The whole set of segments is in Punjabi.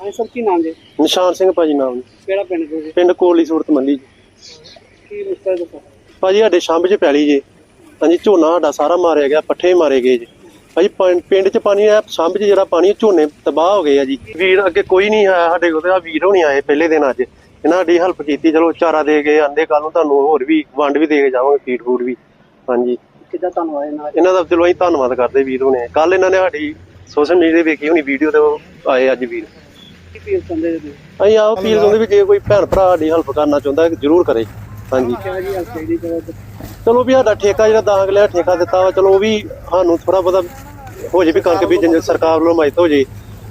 ਹਾਂ ਸਰ ਕੀ ਨਾਮ ਜੀ? ਨਿਸ਼ਾਨ ਸਿੰਘ ਭਾਜੀ ਨਾਮ ਜੀ। ਕਿਹੜਾ ਪਿੰਡ ਤੋਂ ਜੀ? ਪਿੰਡ ਕੋਲੀ ਸੂਰਤ ਮੱਲੀ ਜੀ। ਕੀ ਮੁਸ਼ਕਲ ਦੱਸੋ ਭਾਜੀ ਸਾਡੇ ਸ਼ੰਭ 'ਚ ਪੈਲੀ ਜੀ। ਹਾਂਜੀ ਝੋਨਾ ਸਾਡਾ ਸਾਰਾ ਮਾਰਿਆ ਗਿਆ ਪੱਠੇ ਮਾਰੇ ਗਏ ਜੀ। ਭਾਜੀ ਪੰ- ਪਿੰਡ 'ਚ ਪਾਣੀ ਆ ਸ਼ੰਭ 'ਚ ਜਿਹੜਾ ਪਾਣੀ ਹੈ, ਝੋਨੇ ਤਬਾਹ ਹੋ ਗਏ ਆ ਜੀ। ਵੀਰ ਅੱਗੇ ਕੋਈ ਨਹੀਂ ਆਇਆ ਸਾਡੇ ਕੋਲ ਤੇ ਆ ਵੀਰ ਹੋਣੀ ਆਏ ਪਹਿਲੇ ਦਿਨ ਅੱਜ। ਇਹਨਾਂ ਸਾਡੀ ਹੈਲਪ ਕੀਤੀ ਚਲੋ ਚਾਰਾ ਦੇ ਗਏ ਆਂਦੇ ਕੱਲ ਨੂੰ ਤੁਹਾਨੂੰ ਹੋਰ ਵੀ ਵੰਡ ਵੀ ਦੇ ਕੇ ਜਾਵਾਂਗੇ ਫੀਡ ਫੂਡ ਵੀ। ਹਾਂਜੀ। ਕਿੱਦਾਂ ਤੁਹਾਨੂੰ ਆਏ ਨਾਲ? ਇਹਨਾਂ ਦਾ ਚਲੋ ਅਸੀਂ ਧੰਨਵਾਦ ਕਰਦੇ ਵੀਰ ਹੋਣੇ। ਕੱਲ ਇਹਨਾਂ ਨੇ ਸਾਡੀ ਸੋਸ਼ਲ ਮੀਡੀਆ ਤੇ ਵੇਖੀ ਹੋਣੀ ਵੀਡੀਓ ਤੇ ਉਹ ਆਏ ਅੱਜ ਵੀਰ। ਕੀ ਫੀਲ ਕਰਦੇ ਜੀ ਅਸੀਂ ਆਹ ਅਪੀਲ ਚਾਹੁੰਦੇ ਵੀ ਜੇ ਕੋਈ ਭੈਣ ਭਰਾ ਸਾਡੀ ਹੈਲਪ ਕਰਨਾ ਚਾਹੁੰਦਾ ਜ਼ਰੂਰ ਕਰੇ। ਹਾਂਜੀ। ਕਿਹਾ ਜੀ ਚਲੋ ਵੀ ਸਾਡਾ ਠੇਕਾ ਜਿਹੜਾ ਦਾਗ ਲਿਆ ਠੇਕਾ ਦਿੱਤਾ ਵਾ ਚਲੋ ਉਹ ਵੀ ਸਾਨੂੰ ਥੋੜਾ ਬਹੁਤਾ ਹੋ ਜੇ ਵੀ ਕਣਕ ਬੀਜਣ ਸਰਕਾਰ ਵੱਲੋਂ ਹਮਾਇਤ ਹੋ ਜੇ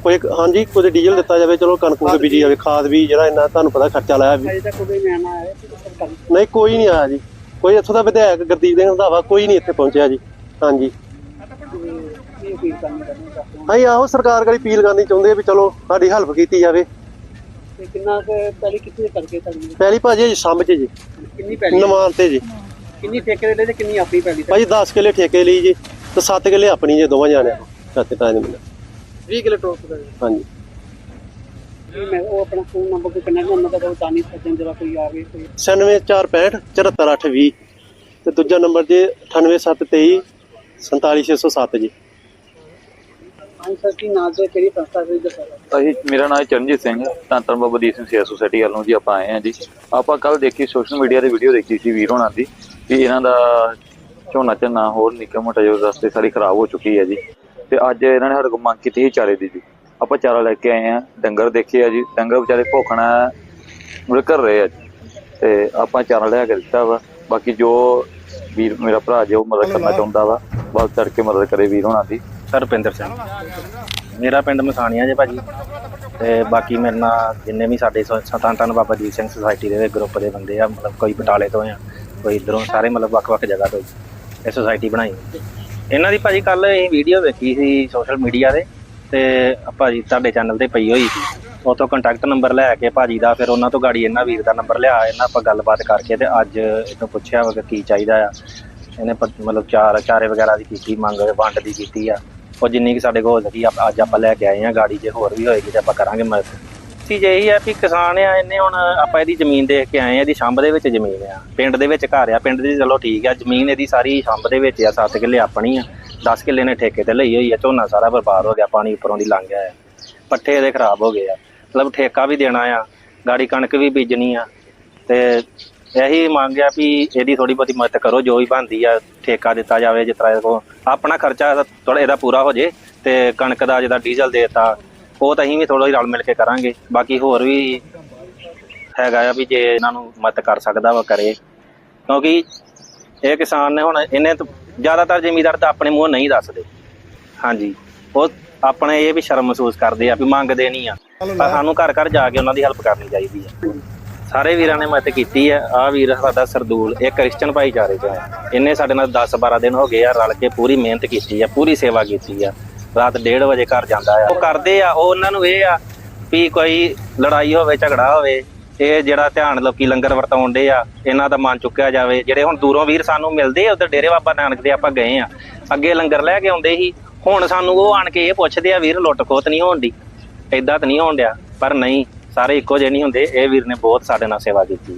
ਕੋਈ ਹਾਂਜੀ ਕੁਝ ਡੀਜ਼ਲ ਦਿੱਤਾ ਜਾਵੇ ਚਲੋ ਕਣਕ ਨੂੰ ਬੀਜੀ ਜਾਵੇ ਖਾਦ ਵੀ ਜਿਹੜਾ ਇੰਨਾ ਤੁਹਾਨੂੰ ਪਤਾ ਖਰਚਾ ਲਾਇਆ ਵੀ। ਅਜੇ ਤੱਕ ਕੋਈ ਨਿਆਣਾ ਆਇਆ ਸੀ ਸਰਕਾਰੀ ਨਹੀਂ ਕੋਈ ਨਹੀਂ ਆਇਆ ਜੀ। ਕੋਈ ਇੱਥੋਂ ਦਾ ਵਿਧਾਇਕ ਗੁਰਦੀਪ ਸਿੰਘ ਰੰਧਾਵਾ ਕੋਈ ਨਹੀਂ ਇੱਥੇ ਪਹੁੰਚਿਆ ਜੀ। ਹਾਂਜੀ। ਅਪੀਲ ਕਰਨੀ ਚਾਹੁੰਦੇ ਹੋ ਆਹੋ ਸਰਕਾਰ ਕੋਲ ਅਪੀਲ ਕਰਨੀ ਚਾਹੁੰਦੇ ਆ ਵੀ ਚਲੋ ਸਾਡੀ ਹੈਲਪ ਕੀਤੀ ਜਾਵੇ। ਤੇ ਕਿੰਨਾ ਕੁ ਪਹਿਲੇ ਕਿੱਥੇ ਕਰਕੇ ਤੁਹਾਡੀ ਪਹਿਲੀ ਭਾਜੀ ਸੰਭ ਚ ਜੀ। ਕਿੰਨੀ ਪੈਲੀ ਨਮਾਨ ਤੇ ਜੀ। ਕਿੰਨੀ ਠੇਕੇ ਦੇ ਤੇ ਕਿੰਨੀ ਆਪਣੀ ਤੇ ਭਾਜੀ 10 ਕਿੱਲੇ ਠੇਕੇ ਲਈ ਜੀ ਤੇ 7 ਕਿੱਲੇ ਆਪਣੀ ਜੇ ਦੋਵਾਂ ਜਾਣਿਆਂ ਨੂੰ ਚਾਚੇ ਤਾਏ ਦੇ ਮੁੰਡੇ 20 ਕਿਲੋ ਟੋਪ ਦਾ ਜੀ। ਹਾਂਜੀ। ਜੀ, ਮੈਂ ਉਹ ਆਪਣਾ ਫੋਨ ਨੰਬਰ ਕੋਈ ਕਨੈਕਟ ਉਹਨਾਂ ਦਾ ਕੋਈ ਦਾਨੀ ਸੱਜਣ ਜਿਹੜਾ ਕੋਈ ਆਵੇ ਕੋਈ? 96465 74820 ਤੇ ਦੂਜਾ ਨੰਬਰ ਜੀ 98723 47607 ਜੀ। ਹਾਂ ਸਰ, ਕੀ ਨਾਮ ਤੇ ਕਿਹੜੀ ਸੰਸਥਾ ਦੇ ਦੱਸੋ ਅਸੀਂ, ਮੇਰਾ ਨਾਮ ਚਰਨਜੀਤ ਸਿੰਘ ਧੰਨ ਧੰਨ ਬਾਬਾ ਦੀਪ ਸਿੰਘ ਸੇਵਾ ਸੁਸਾਇਟੀ ਵੱਲੋਂ ਜੀ ਆਪਾਂ ਆਏ ਹਾਂ ਜੀ। ਆਪਾਂ ਕੱਲ ਦੇਖੀ ਸੋਸ਼ਲ ਮੀਡੀਆ ਤੇ ਵੀਡੀਓ ਦੇਖੀ ਸੀ ਵੀਰ ਹੋਣਾ ਦੀ, ਵੀ ਇਹਨਾਂ ਦਾ ਝੋਨਾ ਝੰਨਾ ਹੋਰ ਨਿੱਕਾ ਮੋਟਾ ਜੋ ਰਸਤੇ ਸਾਰੀ ਖਰਾਬ ਹੋ ਚੁੱਕੀ ਹੈ ਜੀ। ਤੇ ਅੱਜ ਇਹਨਾਂ ਨੇ ਸਾਡੇ ਕੋਲ ਮੰਗ ਕੀਤੀ ਸੀ ਚਾਰੇ ਦੀ ਜੀ। ਆਪਾਂ ਚਾਰਾ ਲੈ ਕੇ ਆਏ ਹਾਂ, ਡੰਗਰ ਦੇਖੇ ਆ ਜੀ। ਡੰਗਰ ਵਿਚਾਰੇ ਭੁੱਖਣਾ ਮੁੜ ਕਰ ਰਹੇ ਆ ਜੀ। ਤੇ ਆਪਾਂ ਚਾਰਾ ਲਿਆ ਕੇ ਦਿੱਤਾ ਵਾ। ਬਾਕੀ ਜੋ ਵੀਰ, ਮੇਰਾ ਭਰਾ ਜੋ ਮਦਦ ਕਰਨਾ ਚਾਹੁੰਦਾ ਵਾ, ਬਸ ਚੜ ਕੇ ਮਦਦ ਕਰੇ ਵੀਰ ਹੋਣਾ ਦੀ। ਰੁਪਿੰਦਰ ਸਿੰਘ। ਮੇਰਾ ਪਿੰਡ ਮਸਾਣੀਆਂ ਜੇ ਭਾਜੀ। ਤੇ ਬਾਕੀ ਮੇਰੇ ਨਾਲ ਜਿੰਨੇ ਵੀ ਸਾਡੇ ਸ- ਸਤਾਨ ਤਨ ਬਾਬਾ ਦੀਪ ਸਿੰਘ ਸੁਸਾਇਟੀ ਦੇ ਗਰੁੱਪ ਦੇ ਬੰਦੇ ਆ, ਮਤਲਬ ਕੋਈ ਬਟਾਲੇ ਤੋਂ ਆ, ਕੋਈ ਇਧਰੋਂ ਸਾਰੇ ਮਤਲਬ ਵੱਖ-ਵੱਖ ਜਗ੍ਹਾ ਤੋਂ ਇਹ ਸੁਸਾਇਟੀ ਬਣਾਈ। ਇਹਨਾਂ ਦੀ ਭਾਜੀ ਕੱਲ ਇਹ ਵੀਡੀਓ ਵੇਖੀ ਸੀ ਸੋਸ਼ਲ ਮੀਡੀਆ ਤੇ ਤੇ ਭਾਜੀ ਤੁਹਾਡੇ ਚੈਨਲ ਤੇ ਪਈ ਹੋਈ ਸੀ। ਉਤੋਂ ਕੰਟੈਕਟ ਨੰਬਰ ਲੈ ਕੇ ਭਾਜੀ ਦਾ, ਫਿਰ ਉਹਨਾਂ ਤੋਂ ਗਾੜੀ ਇਹਨਾਂ ਵੀਰ ਦਾ ਨੰਬਰ ਲਿਆ, ਇਹਨਾਂ ਆਪਾਂ ਗੱਲਬਾਤ ਕਰਕੇ ਤੇ ਅੱਜ ਇਹਨੂੰ ਪੁੱਛਿਆ ਵਾ ਕਿ ਕੀ ਚਾਹੀਦਾ ਆ। ਇਹਨੇ ਪ- ਮਤਲਬ ਚਾਰ ਚਾਰੇ ਵਗੈਰਾ ਦੀ ਕੀਤੀ, ਮੰਗ ਵੰਡ ਦੀ ਕੀਤੀ ਆ। ਉਹ ਜਿੰਨੀ ਕਿ ਸਾਡੇ ਕੋਲ ਹੋ ਸਕੀ, ਆਪ- ਅੱਜ ਆਪਾਂ ਲੈ ਕੇ ਆਏ ਆ ਗਾੜੀ ਜੇ ਹੋਰ ਵੀ ਹੋਏਗੀ ਤੇ ਆਪਾਂ ਕਰਾਂਗੇ ਮਦਦ। ਚੀਜ਼ ਇਹੀ ਆ ਵੀ ਕਿਸਾਨ ਆ, ਇਹਨੇ ਹੁਣ ਆਪਾਂ ਇਹਦੀ ਜ਼ਮੀਨ ਦੇਖ ਕੇ ਆਏ ਆ, ਇਹਦੀ ਸ਼ੰਭ ਦੇ ਵਿੱਚ ਜ਼ਮੀਨ ਆ। ਪਿੰਡ ਦੇ ਵਿੱਚ ਘਰ ਆ, ਪਿੰਡ ਦੀ ਚਲੋ ਠੀਕ ਆ, ਜ਼ਮੀਨ ਇਹਦੀ ਸਾਰੀ ਛੰਭ ਦੇ ਵਿੱਚ ਆ 7 ਕਿੱਲੇ ਆਪਣੀ ਆ। 10 ਕਿੱਲੇ ਨੇ ਠੇਕੇ ਤੇ ਲਈ ਹੋਈ ਆ, ਝੋਨਾ ਸਾਰਾ ਬਰਬਾਦ ਹੋ ਗਿਆ, ਪਾਣੀ ਉੱਪਰੋਂ ਦੀ ਲੰਘ ਗਿਆ ਆ। ਪੱਠੇ ਇਹਦੇ ਖਰਾਬ ਹੋ ਗਏ ਆ। ਮਤਲਬ ਠੇਕਾ ਵੀ ਦੇਣਾ ਆ, ਗਾੜੀ ਕਣਕ ਵੀ ਬੀਜਣੀ ਆ, ਤੇ ਇਹੀ ਮੰਗ ਆ ਵੀ ਇਹਦੀ ਥੋੜੀ ਬਹੁਤੀ ਮਦਦ ਕਰੋ ਜੋ ਵੀ ਬਣਦੀ ਆ ਠੇਕਾ ਦਿੱਤਾ ਜਾਵੇ ਜਿਸ ਤਰ੍ਹਾਂ ਕੋ ਆਪਣਾ ਖਰਚਾ ਥੋੜਾ ਇਹਦਾ ਪੂਰਾ ਹੋ ਜੇ ਤੇ ਕਣਕ ਦਾ ਜਿਹਦਾ ਡੀਜ਼ਲ ਦੇਤਾ ਉਹ ਤਾਂ ਅਸੀਂ ਵੀ ਥੋੜਾ ਜਿਹਾ ਰਲ ਮਿਲ ਕੇ ਕਰਾਂਗੇ। ਬਾਕੀ ਹੋਰ ਵੀ ਹੈਗਾ ਆ ਵੀ ਜੇ ਇਹਨਾਂ ਨੂੰ ਮਦਦ ਕਰ ਸਕਦਾ ਵਾ ਕਰੇ। ਕਿਉਂਕਿ ਇਹ ਕਿਸਾਨ ਨੇ ਹੁਣ ਇਹਨੇ ਤਾਂ- ਜ਼ਿਆਦਾਤਰ ਜ਼ਿਮੀਦਾਰ ਤਾਂ ਆਪਣੇ ਮੂੰਹ ਨਹੀਂ ਦੱਸਦੇ। ਹਾਂਜੀ। ਉਹ ਆਪਣੇ ਇਹ ਵੀ ਸ਼ਰਮ ਮਹਿਸੂਸ ਕਰਦੇ ਆ ਵੀ ਮੰਗਦੇ ਨਹੀਂ ਆ। ਪਰ ਸਾਨੂੰ ਘਰ ਘਰ ਜਾ ਕੇ ਉਹਨਾਂ ਦੀ ਹੈਲਪ ਕਰਨੀ ਚਾਹੀਦੀ ਆ। ਸਾਰੇ ਵੀਰਾਂ ਨੇ ਮਦਦ ਕੀਤੀ ਆ ਆ ਵੀਰ ਸਾਡਾ ਸਰਦੂਲ, ਇਹ ਕ੍ਰਿਸਚਨ ਭਾਈਚਾਰੇ ਚੋਂ ਹੈ ਇਹਨੇ ਸਾਡੇ ਨਾਲ 10 12 ਦਿਨ ਹੋ ਗਏ ਆ, ਰਲ ਕੇ ਪੂਰੀ ਮਿਹਨਤ ਕੀਤੀ ਆ, ਪੂਰੀ ਸੇਵਾ ਕੀਤੀ ਆ। ਰਾਤ 1:30 ਵਜੇ ਘਰ ਜਾਂਦਾ ਆ। ਉਹ ਕਰਦੇ ਆ, ਉਹ ਉਹਨਾਂ ਨੂੰ ਇਹ ਆ ਵੀ ਕੋਈ ਲੜਾਈ ਹੋਵੇ, ਝਗੜਾ ਹੋਵੇ, ਇਹ ਜਿਹੜਾ ਧਿਆਨ ਲੋਕੀ ਲੰਗਰ ਵਰਤਾਉਣ ਦੇ ਆ, ਇਹਨਾਂ ਦਾ ਮਨ ਚੁੱਕਿਆ ਜਾਵੇ। ਜਿਹੜੇ ਹੁਣ ਦੂਰੋਂ ਵੀਰ ਸਾਨੂੰ ਮਿਲਦੇ ਆ, ਉਧਰ ਡੇਰੇ ਬਾਬਾ ਨਾਨਕ ਦੇ ਆਪਾਂ ਗਏ ਆ। ਅੱਗੇ ਲੰਗਰ ਲੈ ਕੇ ਆਉਂਦੇ ਸੀ। ਹੁਣ ਸਾਨੂੰ ਉਹ ਆਣ ਕੇ ਇਹ ਪੁੱਛਦੇ ਆ, ਵੀਰ ਲੁੱਟ ਖੋਤ ਨਹੀਂ ਹੋਣ ਦੀ ਏਦਾਂ ਤਾਂ ਨਹੀਂ ਹੋਣ ਡਿਆ, ਪਰ ਨਹੀਂ। ਸਾਰੇ ਇੱਕੋ ਜਿਹੇ ਨਹੀਂ ਹੁੰਦੇ। ਇਹ ਵੀਰ ਨੇ ਬਹੁਤ ਸਾਡੇ ਨਾਲ ਸੇਵਾ ਕੀਤੀ।